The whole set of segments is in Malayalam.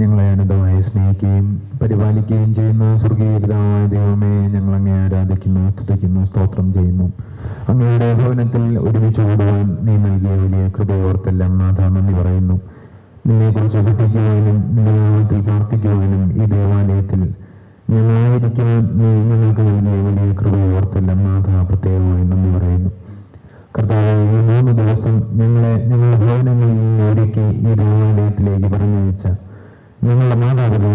ഞങ്ങളെ അനന്തമായി സ്നേഹിക്കുകയും പരിപാലിക്കുകയും ചെയ്യുന്ന. സ്വർഗീയ പിതാവായ ദൈവമേ ഞങ്ങൾ അങ്ങേ ആരാധിക്കുന്നു സ്തുതിക്കുന്നു സ്തോത്രം ചെയ്യുന്നു. അങ്ങയുടെ ഭവനത്തിൽ ഒരുമിച്ച് കൂടുവാൻ നീ നൽകിയ വലിയ കൃപയോർത്തെല്ലാം നാഥ നന്ദി പറയുന്നു. നിന്നെക്കുറിച്ച് പഠിക്കുവാനും നിന്റെ നാമത്തിൽ പ്രാർത്ഥിക്കുവാനും ഈ ദേവാലയത്തിൽ ഞങ്ങളായിരിക്കാൻ നീ ഞങ്ങൾക്ക് നൽകിയ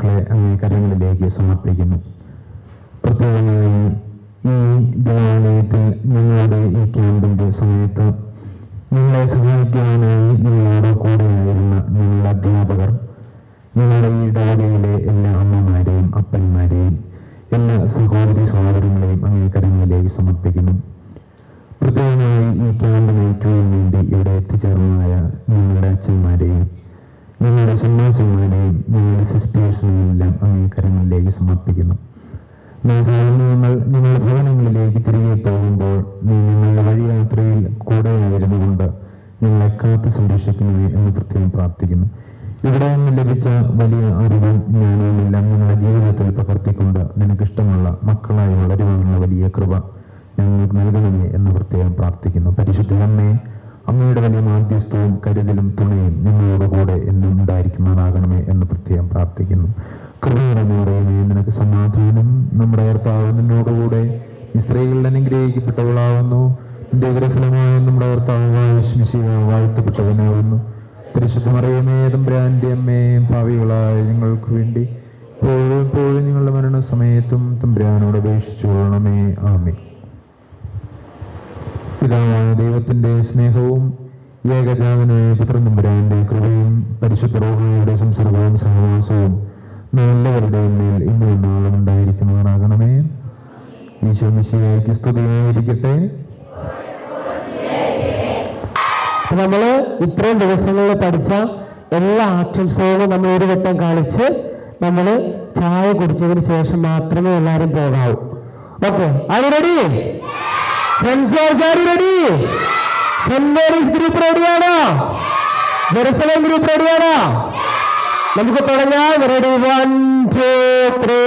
മാതാപിതാക്കളെ അങ്ങേ കരങ്ങളിലേക്ക് സമർപ്പിക്കുന്നു. പ്രത്യേകമായി ഈ ദേവാലയത്തിൽ ഞങ്ങളുടെ ഈ ക്യാമ്പിന്റെ സമയത്ത് നിങ്ങളെ സഹായിക്കുവാനായി നിങ്ങളോട് കൂടെയായിരുന്ന നിങ്ങളുടെ അധ്യാപകർ നിങ്ങളുടെ ഈ ഡാലയിലെ എല്ലാ അമ്മമാരെയും അപ്പന്മാരെയും എല്ലാ സഹോദരി സഹോദരങ്ങളെയും അങ്ങേ സമർപ്പിക്കുന്നു. പ്രത്യേകമായി ഈ ക്യാമ്പ് നയിക്കുവാൻ വേണ്ടി ഇവിടെ എത്തിച്ചേർന്നതായ നിങ്ങളുടെ അച്ഛന്മാരെയും ഞങ്ങളുടെ സന്യാസിമാരെയും നിങ്ങളുടെ സിസ്റ്റേഴ്സിനെയും എല്ലാം അങ്ങേ കരങ്ങളിലേക്ക് സമർപ്പിക്കുന്നു നിങ്ങൾ നിങ്ങളുടെ ഭവനങ്ങളിലേക്ക് തിരികെ പോകുമ്പോൾ നീ നിങ്ങളുടെ വഴിയാത്രയിൽ കൂടെയായിരുന്നുകൊണ്ട് നിങ്ങളെ കാത്തു സംരക്ഷിക്കണമേ എന്ന് പ്രത്യേകം പ്രാർത്ഥിക്കുന്നു. ഇവിടെ നിന്ന് ലഭിച്ച വലിയ അറിവും ജ്ഞാനവും എല്ലാം ഞങ്ങളുടെ ജീവിതത്തിൽ പകർത്തിക്കൊണ്ട് നിനക്കിഷ്ടമുള്ള മക്കളായി വളരുവാനുള്ള വലിയ കൃപ ഞങ്ങൾക്ക് നൽകണമേ എന്ന് പ്രത്യേകം പ്രാർത്ഥിക്കുന്നു. പരിശുദ്ധ അമ്മയുടെ വലിയ മാധ്യസ്ഥവും കരുതലും തുണയും ഞങ്ങളോട് കൂടെ എന്നും ഉണ്ടായിരിക്കുന്നതാകണമേ എന്ന് പ്രത്യേകം പ്രാർത്ഥിക്കുന്നു. കൃപയുടെ പറയുമേ നിനക്ക് സമാധാനം നമ്മുടെ കർത്താവ് നിന്നോടുകൂടെ. സ്ത്രീകളിൽ അനുഗ്രഹിക്കപ്പെട്ടവളാവുന്നു. നിന്റെ ഗ്രഫലമായ നമ്മുടെ കർത്താവായ ശിശിക വാഴ്ത്തപ്പെട്ടവനാവുന്നു. പരിശുദ്ധ മറിയമേ തമ്പ്രാന്റെ അമ്മയും ഭാവികളായ വേണ്ടി എപ്പോഴും എപ്പോഴും ഞങ്ങളുടെ മരണസമയത്തും തമ്പ്രാനോട് അപേക്ഷിച്ചു കൊള്ളണമേ ആമേ പിതാവായ ദൈവത്തിന്റെ സ്നേഹവും ഏകജാതനായ പുത്രനമ്പുരാന്റെ കൃപയും പരിശുദ്ധ റോഹയുടെ സംസർഗവും സഹവാസവും നല്ലവരുടെയും മേൽ ഇന്നും നാളും ഉണ്ടായിരിക്കുന്നവരാകണമേ ഈശോ മിശിഹായ്ക്ക് സ്തുതിയായിരിക്കട്ടെ. നമ്മൾ ഇത്രയും ദിവസങ്ങളിൽ പഠിച്ച എല്ലാ ആക്ഷൻസുകളും നമ്മൾ ഒരു വട്ടം കളിച്ച് നമ്മൾ ചായ കുടിച്ചതിന് ശേഷം മാത്രമേ എല്ലാവരും പോകാവൂ. ഓക്കെ ആര് റെഡി റെഡി ഗ്രൂപ്പ് റെഡിയാണോ ജെറുസലേം ഗ്രൂപ്പ് റെഡിയാണോ നമുക്ക് തുടങ്ങാം. റെഡി വൺ ടു ത്രീ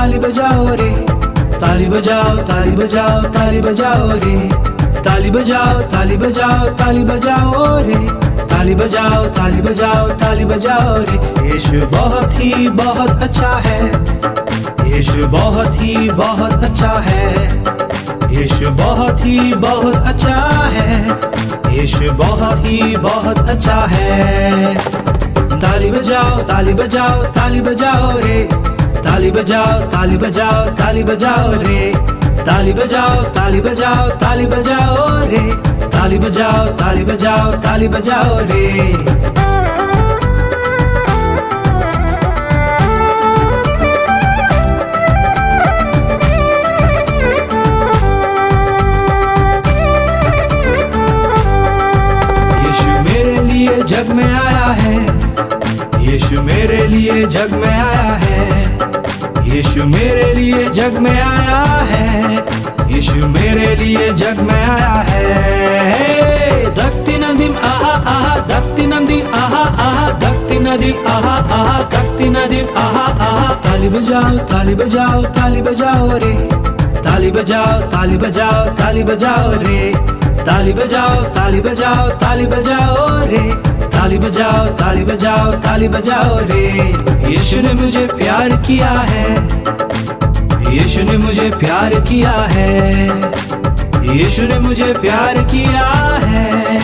ताली बजाओ रे। ताली बजाओ ताली बजाओ ताली बजाओ रे। ताली बजाओ ताली बजाओ ताली बजाओ रे। ताली बजाओ ताली बजाओ ताली बजाओ रे। यीशु बहुत ही बहुत अच्छा है। यीशु बहुत ही बहुत अच्छा है। यीशु बहुत ही बहुत अच्छा है। यीशु बहुत ही बहुत अच्छा है। ताली बजाओ ताली बजाओ ताली बजाओ रे। ताली बजाओ ताली बजाओ ताली बजाओ रे। ताली बजाओ ताली बजाओ ताली बजाओ रे। ताली बजाओ ताली बजाओ ताली बजाओ रे। जग में आया है। यीशु मेरे लिए जग में आया है। यीशु मेरे लिए जग में आया है। यीशु मेरे लिए जग में आया है। दक्ति नदीम आहा आहा, दक्ति नदी, आहा आहा, दक्ति नदी, आहा आहा, दक्ति नदी, आहा आहा। ताली बजाओ ताली बजाओ ताली बजाओ रे। ताली बजाओ ताली बजाओ ताली बजाओ रे। ताली बजाओ ताली बजाओ ताली बजाओ रे। ताली बजाओ ताली बजाओ ताली बजाओ रे। यीशु ने मुझे प्यार किया है। यीशु ने मुझे प्यार किया है। यीशु ने मुझे प्यार किया है।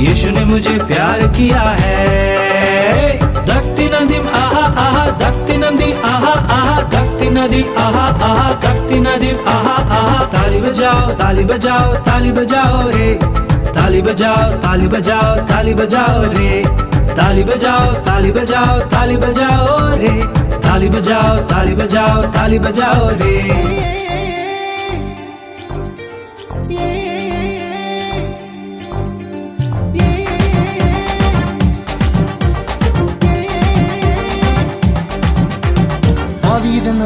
यीशु ने मुझे प्यार किया है। दक्ति नदीम आहा आहा, दक्ति नदी, आहा आहा, दक्ति नदी, आहा आहा, दक्ति नदी, आहा आहा। ताली बजाओ ताली बजाओ ताली बजाओ रे। ताली बजाओ ताली बजाओ ताली बजाओ रे। ताली बजाओ ताली बजाओ ताली बजाओ रे। ताली बजाओ ताली बजाओ ताली बजाओ रे।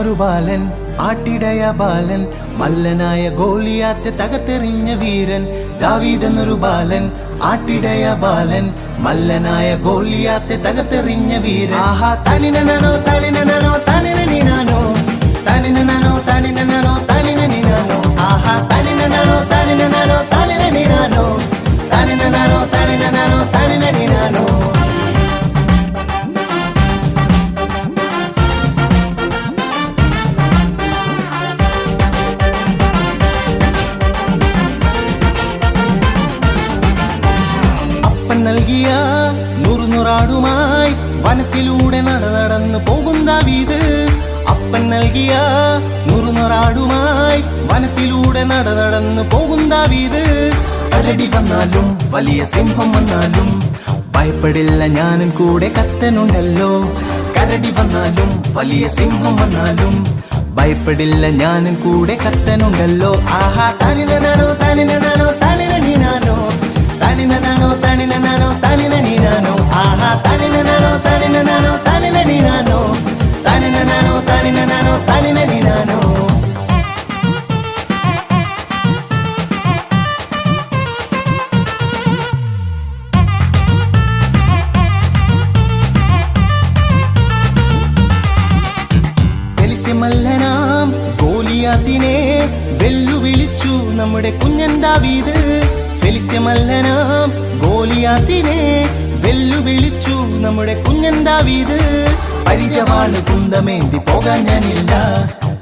ദാവീദെന്നൊരു ബാലൻ ആട്ടിടയ ബാലൻ മല്ലനായ ഗോലിയാത്തെ തകർത്തെറിഞ്ഞ വീരൻ. ദാവീദെന്നൊരു ബാലൻ ആട്ടിടയ ബാലൻ മല്ലനായ ഗോലിയാത്തെ തകർത്തെറിഞ്ഞ വീരൻ. ആഹാ തനിനനോ തനിനനോ തനിനോ തനിനനോ തനിനനോ നൽകിയ നൂറുനൂറാടുമായി വനത്തിലൂടെ നട നടന്നു പോകും ദാവീദ്. അരടി വന്നാലും വലിയ സിംഹം വന്നാലും ഭയപ്പെടില്ല ഞാനും കൂടെ കത്തനുണ്ടല്ലോ. കരടി വന്നാലും വലിയ സിംഹം വന്നാലും ഭയപ്പെടില്ല ഞാനും കൂടെ കത്തനുണ്ടല്ലോ. ആഹാ തനിനാനോ തനിനാനോ ഗോലിയാത്തിനെ വെല്ലുവിളിച്ചു നമ്മുടെ കുഞ്ഞൻ ദാവീദ്. ഫെലിസ്യമല്ലനാം ഗോലിയാത്തിനെ വെല്ലുവിളിച്ചു നമ്മുടെ കുഞ്ഞൻ ദാവീദ്. പരിചവാണ് കുന്തമേന്തി പോകാൻ ഞാനില്ല.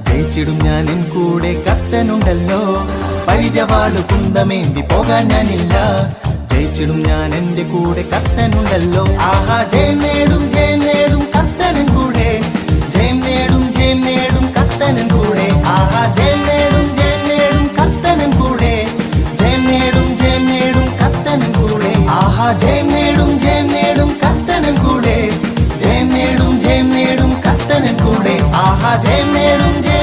ജയിച്ചിടും ഞാൻ എൻ കൂടെ കത്തനുണ്ടല്ലോ. പരിചവാട് കുന്തമേന്തി പോകാൻ ഞാനില്ല. ജയിച്ചിടും ഞാൻ എന്റെ കൂടെ കത്തനുണ്ടല്ലോ. ആഹാ ജയം നേടും ജയം ആഹാ